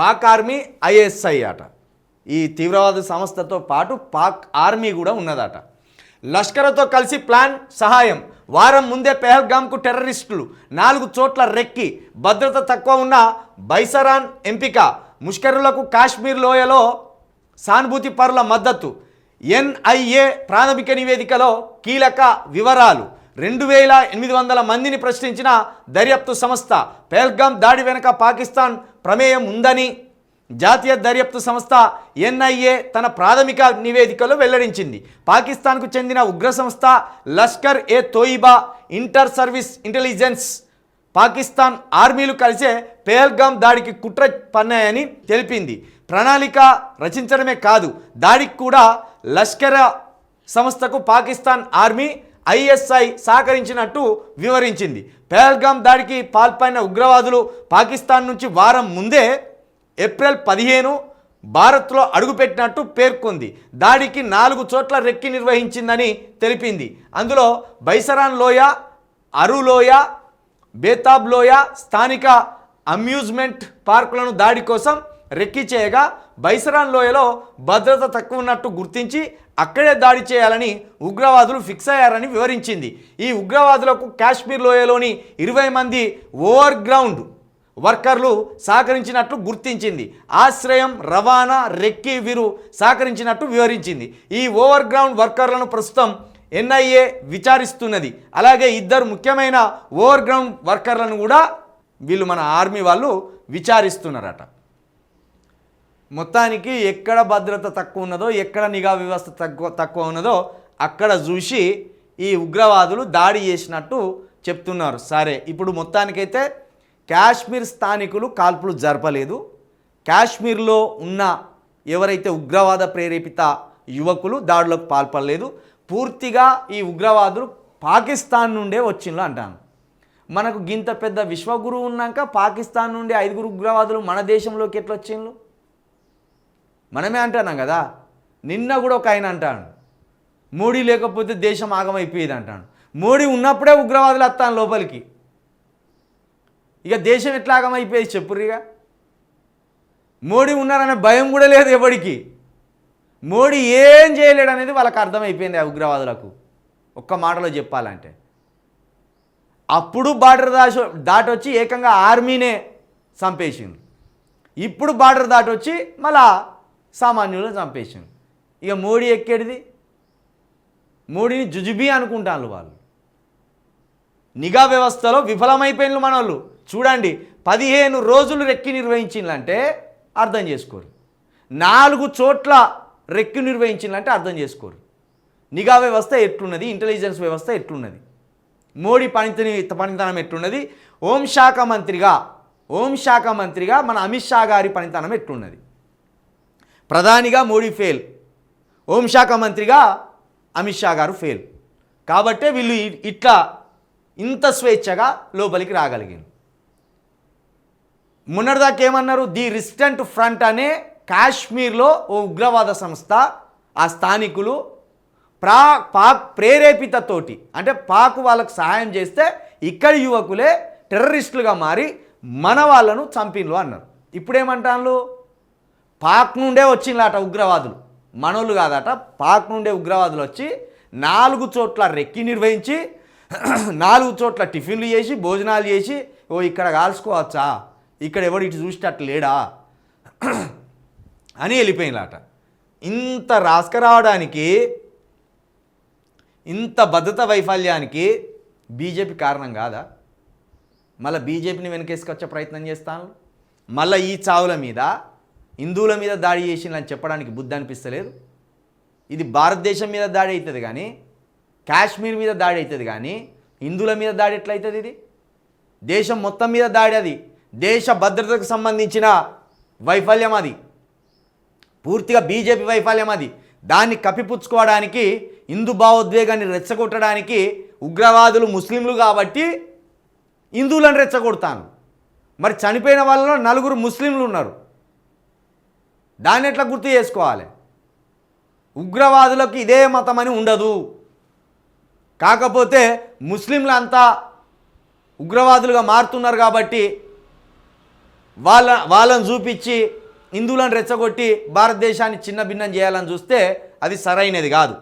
Pak army ISI అట ఈ తీవ్రవాద సంస్థతో పాటు పాక్ ఆర్మీ కూడా ఉన్నదట. లష్కర్తో కలిసి ప్లాన్ సహాయం. వారం ముందే పెహల్గామ్కు టెర్రరిస్టులు నాలుగు చోట్ల రెక్కి భద్రత తక్కువ ఉన్న బైసరాన్ ఎంపిక ముష్కరులకు కాశ్మీర్ లోయలో సానుభూతి పరుల మద్దతు. ఎన్ఐఏ ప్రాథమిక నివేదికలో కీలక వివరాలు. రెండు వేల ఎనిమిది వందల మందిని ప్రశ్నించిన దర్యాప్తు సంస్థ పెహల్గామ్ దాడి వెనుక పాకిస్తాన్ ప్రమేయం ఉందని జాతీయ దర్యాప్తు సంస్థ ఎన్ఐఏ తన ప్రాథమిక నివేదికలో వెల్లడించింది. పాకిస్తాన్కు చెందిన ఉగ్ర సంస్థ Lashkar e Taiba inter service intelligence Pakistan ఆర్మీలు కలిసే పేల్గామ్ దాడికి కుట్ర పన్నాయని తెలిపింది. ప్రణాళిక రచించడమే కాదు దాడికి కూడా లష్కర్ సంస్థకు పాకిస్తాన్ ఆర్మీ ఐఎస్ఐ సహకరించినట్టు వివరించింది. పెహల్గామ్ దాడికి పాల్పడిన ఉగ్రవాదులు పాకిస్తాన్ నుంచి వారం ముందే ఏప్రిల్ పదిహేను భారత్లో అడుగుపెట్టినట్టు పేర్కొంది. దాడికి నాలుగు చోట్ల రెక్కి నిర్వహించిందని తెలిపింది. అందులో బైసరాన్ లోయ అరులోయ బేతాబ్ లోయ స్థానిక అమ్యూజ్మెంట్ పార్కులను దాడి కోసం రెక్కి చేయగా బైసరాన్ లోయలో భద్రత తక్కువ ఉన్నట్టు గుర్తించి అక్కడే దాడి చేయాలని ఉగ్రవాదులు ఫిక్స్ అయ్యారని వివరించింది. ఈ ఉగ్రవాదులకు కాశ్మీర్ లోయలోని ఇరవై మంది ఓవర్ గ్రౌండ్ వర్కర్లు సహకరించినట్లు గుర్తించింది. ఆశ్రయం రవాణా రెక్కి వీరు సహకరించినట్టు వివరించింది. ఈ ఓవర్ గ్రౌండ్ వర్కర్లను ప్రస్తుతం ఎన్ఐఏ విచారిస్తున్నది. అలాగే ఇద్దరు ముఖ్యమైన ఓవర్ గ్రౌండ్ వర్కర్లను కూడా వీళ్ళు మన ఆర్మీ వాళ్ళు విచారిస్తున్నారట. మొత్తానికి ఎక్కడ భద్రత తక్కువ ఉన్నదో ఎక్కడ నిఘా వ్యవస్థ తక్కువ తక్కువ ఉన్నదో అక్కడ చూసి ఈ ఉగ్రవాదులు దాడి చేసినట్టు చెప్తున్నారు. సరే ఇప్పుడు మొత్తానికైతే కాశ్మీర్ స్థానికులు కాల్పులు జరపలేదు. కాశ్మీర్లో ఉన్న ఎవరైతే ఉగ్రవాద ప్రేరేపిత యువకులు దాడులకు పాల్పడలేదు పూర్తిగా ఈ ఉగ్రవాదులు పాకిస్తాన్ నుండే వచ్చిండ్రు అంటాను. మనకు గింత పెద్ద విశ్వగురువు ఉన్నాక పాకిస్తాన్ నుండి ఐదుగురు ఉగ్రవాదులు మన దేశంలోకి ఎట్లా వచ్చిండ్రు మనమే అంటున్నాం కదా. నిన్న కూడా ఒక ఆయన అంటాడు. మోడీ లేకపోతే దేశం ఆగమైపోయేది అంటాడు. మోడీ ఉన్నప్పుడే ఉగ్రవాదులు వస్తాను లోపలికి. ఇక దేశం ఎట్లా ఆగమైపోయేది చెప్పుర్రిగా మోడీ ఉన్నారనే భయం కూడా లేదు ఎవడికి. మోడీ ఏం చేయలేడు అనేది వాళ్ళకి అర్థమైపోయింది ఆ ఉగ్రవాదులకు. ఒక్క మాటలో చెప్పాలంటే. అప్పుడు బార్డర్ దాటి దాటొచ్చి ఏకంగా ఆర్మీనే చంపేసింది ఇప్పుడు బార్డర్ దాటొచ్చి మళ్ళా సామాన్యులను చంపేసిండు ఇక మోడీ ఎక్కేడిది? మోడీని జుజుబీ అనుకుంటాను వాళ్ళు. నిఘా వ్యవస్థలో విఫలమైపోయిన మన వాళ్ళు చూడండి పదిహేను రోజులు రెక్కి నిర్వహించిందంటే అర్థం చేసుకోరు. నాలుగు చోట్ల రెక్కి నిర్వహించిందంటే అర్థం చేసుకోరు. నిఘా వ్యవస్థ ఎట్లున్నది? ఇంటెలిజెన్స్ వ్యవస్థ ఎట్లున్నది? మోడీ పనితని పనితనం ఎట్లున్నది? హోంశాఖ మంత్రిగా హోంశాఖ మంత్రిగా మన అమిత్ షా గారి పనితనం ఎట్లున్నది? ప్రధానిగా మోడీ ఫెయిల్ హోంశాఖ మంత్రిగా అమిత్ షా గారు ఫెయిల్ కాబట్టే వీళ్ళు ఇట్లా ఇంత స్వేచ్ఛగా లోపలికి రాగలిగింది మొన్నటిదాకా ఏమన్నారు? ది రిస్టెంట్ ఫ్రంట్ అనే కాశ్మీర్లో ఓ ఉగ్రవాద సంస్థ ఆ స్థానికులు ప్రా పాక్ ప్రేరేపితతోటి అంటే పాక్ వాళ్ళకు సహాయం చేస్తే ఇక్కడి యువకులే టెర్రరిస్టులుగా మారి మన వాళ్ళను చంపిన్లు అన్నారు. ఇప్పుడేమంటాను పాక్ నుండే వచ్చిందట ఉగ్రవాదులు. మనోళ్ళు కాదట పాక్ నుండే ఉగ్రవాదులు వచ్చి నాలుగు చోట్ల రెక్కి నిర్వహించి నాలుగు చోట్ల టిఫిన్లు చేసి భోజనాలు చేసి ఓ ఇక్కడ కాల్చుకోవచ్చా? ఇక్కడ ఎవడు ఇటు చూసేటట్టు లేడా? అని వెళ్ళిపోయిందట ఇంత రాసుకరావడానికి ఇంత భద్రత వైఫల్యానికి బీజేపీ కారణం కాదా? మళ్ళీ బీజేపీని వెనకేసుకొచ్చే ప్రయత్నం చేస్తాను మళ్ళీ ఈ చావుల మీద హిందువుల మీద దాడి చేసిందని చెప్పడానికి బుద్ధి అనిపిస్తలేదు. ఇది భారతదేశం మీద దాడి అవుతుంది కానీ కాశ్మీర్ మీద దాడి అవుతుంది కానీ హిందువుల మీద దాడి ఎట్లయితుంది ఇది? దేశం మొత్తం మీద దాడి అది. దేశ భద్రతకు సంబంధించిన వైఫల్యం అది. పూర్తిగా బీజేపీ వైఫల్యం అది. దాన్ని కప్పిపుచ్చుకోవడానికి హిందూ భావోద్వేగాన్ని రెచ్చగొట్టడానికి ఉగ్రవాదులు ముస్లింలు కాబట్టి హిందువులను రెచ్చగొడతాను. మరి చనిపోయిన వాళ్ళలో నలుగురు ముస్లింలు ఉన్నారు. దాన్ని ఎట్లా గుర్తు చేసుకోవాలి? ఉగ్రవాదులకు ఇదే మతం అని ఉండదు. కాకపోతే ముస్లింలు అంతా ఉగ్రవాదులుగా మారుతున్నారు కాబట్టి వాళ్ళ వాళ్ళని చూపించి హిందువులను రెచ్చగొట్టి భారతదేశాన్ని చిన్న భిన్నం చేయాలని చూస్తే అది సరైనది కాదు.